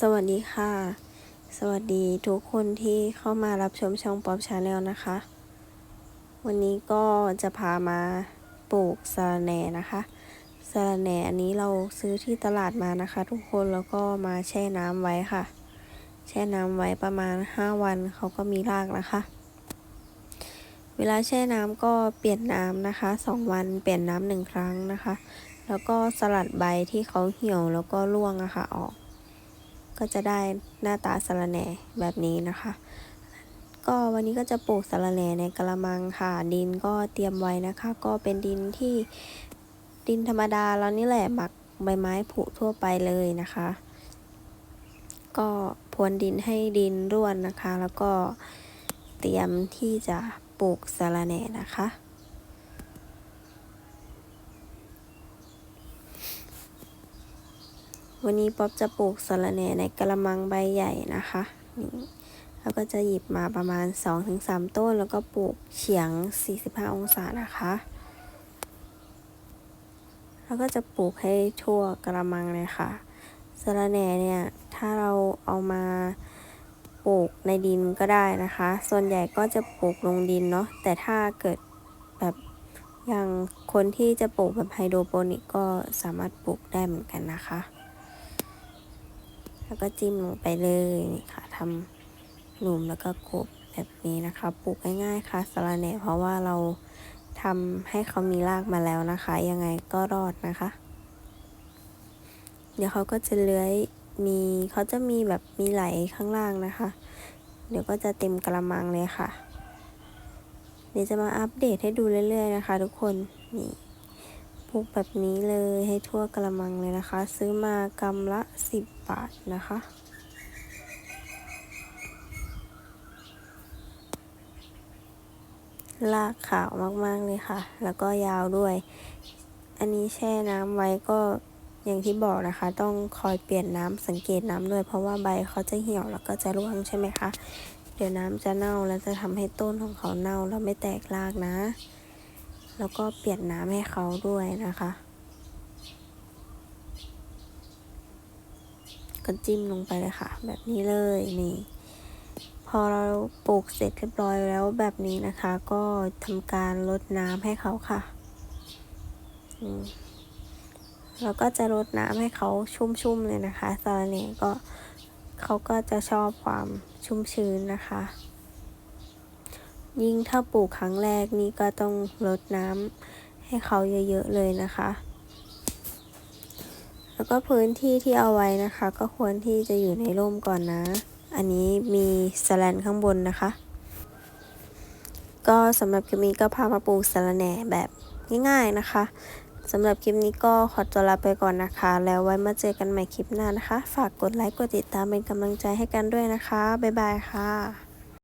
สวัสดีค่ะ สวัสดีทุกคนที่เข้ามารับชมช่องป๊อปชาแนลนะคะ วันนี้ก็จะพามาปลูกสะระแหน่นะคะสะระแหน่อันนี้เราซื้อที่ตลาดมานะคะ ทุกคนแล้วก็มาแช่น้ำไว้ค่ะ แช่น้ำไว้ประมาณ 5 วันเขาก็มีรากนะคะ เวลาแช่น้ำก็เปลี่ยนน้ำนะคะ 2 วันเปลี่ยนน้ำหนึ่งครั้งนะคะ แล้วก็สลัดใบที่เขาเหี่ยวแล้วก็ร่วงอะค่ะออก ก็จะได้หน้าตาสะระแหน่แบบนี้นะคะ ก็วันนี้ก็จะปลูกสะระแหน่ในกระมังค่ะ ดินก็เตรียมไว้นะคะ ก็เป็นดินที่ดินธรรมดาแล้วนี่แหละหมักใบไม้ผุทั่วไปเลยนะคะ ก็พรวนดินให้ดินร่วนนะคะ แล้วก็เตรียมที่จะปลูกสะระแหน่นะคะ วันนี้ป๊อปจะปลูกสะระแหน่ในกระมังใบใหญ่นะคะนี่แล้วก็จะหยิบมาประมาณ 2-3 ต้น แล้วก็ปลูกเฉียง 45 องศานะคะ แล้วก็จะปลูกให้ทั่วกระมังเลยค่ะสะระแหน่เนี่ย ถ้าเราเอามาปลูกในดินก็ได้นะคะ ส่วนใหญ่ก็จะปลูกลงดินเนาะ แต่ถ้าเกิดแบบอย่างคนที่จะปลูกแบบไฮโดรโปนิกก็สามารถปลูกได้เหมือนกันนะคะ แล้วก็จิ้มลงไปเลยนี่ค่ะทำหลุมแล้วก็กบแบบนี้นะคะปลูกง่ายๆค่ะสะระแหน่เพราะว่าเราทำให้เขามีรากมาแล้วนะคะ ยังไงก็รอดนะคะ เดี๋ยวเขาก็จะเลื้อยมีเขาจะมีแบบมีไหลข้างล่างนะคะ เดี๋ยวก็จะเต็มกระมังเลยค่ะ เดี๋ยวจะมาอัปเดตให้ดูเรื่อยๆนะคะ ทุกคนนี่ ปลูกแบบนี้เลยให้ทั่วกระมังเลยนะคะ ซื้อมากำละสิบบาทนะคะ ลากขาวมากๆเลยค่ะ แล้วก็ยาวด้วย อันนี้แช่น้ำไว้ก็อย่างที่บอกนะคะ ต้องคอยเปลี่ยนน้ำสังเกตน้ำด้วย เพราะว่าใบเขาจะเหี่ยวแล้วก็จะร่วงใช่ไหมคะ เดี๋ยวน้ำจะเน่าแล้วจะทำให้ต้นของเขาเน่าแล้วไม่แตกรากนะ แล้วก็เปลี่ยนน้ำให้เขาด้วยนะคะ ก็จิ้มลงไปเลยค่ะ แบบนี้เลยนี่ พอเราปลูกเสร็จเรียบร้อยแล้วแบบนี้นะคะ ก็ทำการลดน้ำให้เขาค่ะแล้วก็จะรดน้ำให้เขาชุ่มๆเลยนะคะสาระเน่ก็เขาก็จะชอบความชุ่มชื้นนะคะ ยิ่งถ้าปลูกครั้งแรกนี่ก็ต้องรดน้ำให้เขาเยอะๆเลยนะคะ แล้วก็พื้นที่ที่เอาไว้นะคะ ก็ควรที่จะอยู่ในร่มก่อนนะ อันนี้มีสแลนข้างบนนะคะ ก็สำหรับคลิปนี้ก็พามาปลูกสะระแหน่แบบง่ายๆนะคะสำหรับคลิปนี้ก็ขอตัวลาไปก่อนนะคะ แล้วไว้มาเจอกันใหม่คลิปหน้านะคะ ฝากกดไลค์กดติดตามเป็นกำลังใจให้กันด้วยนะคะ บ๊ายบายค่ะ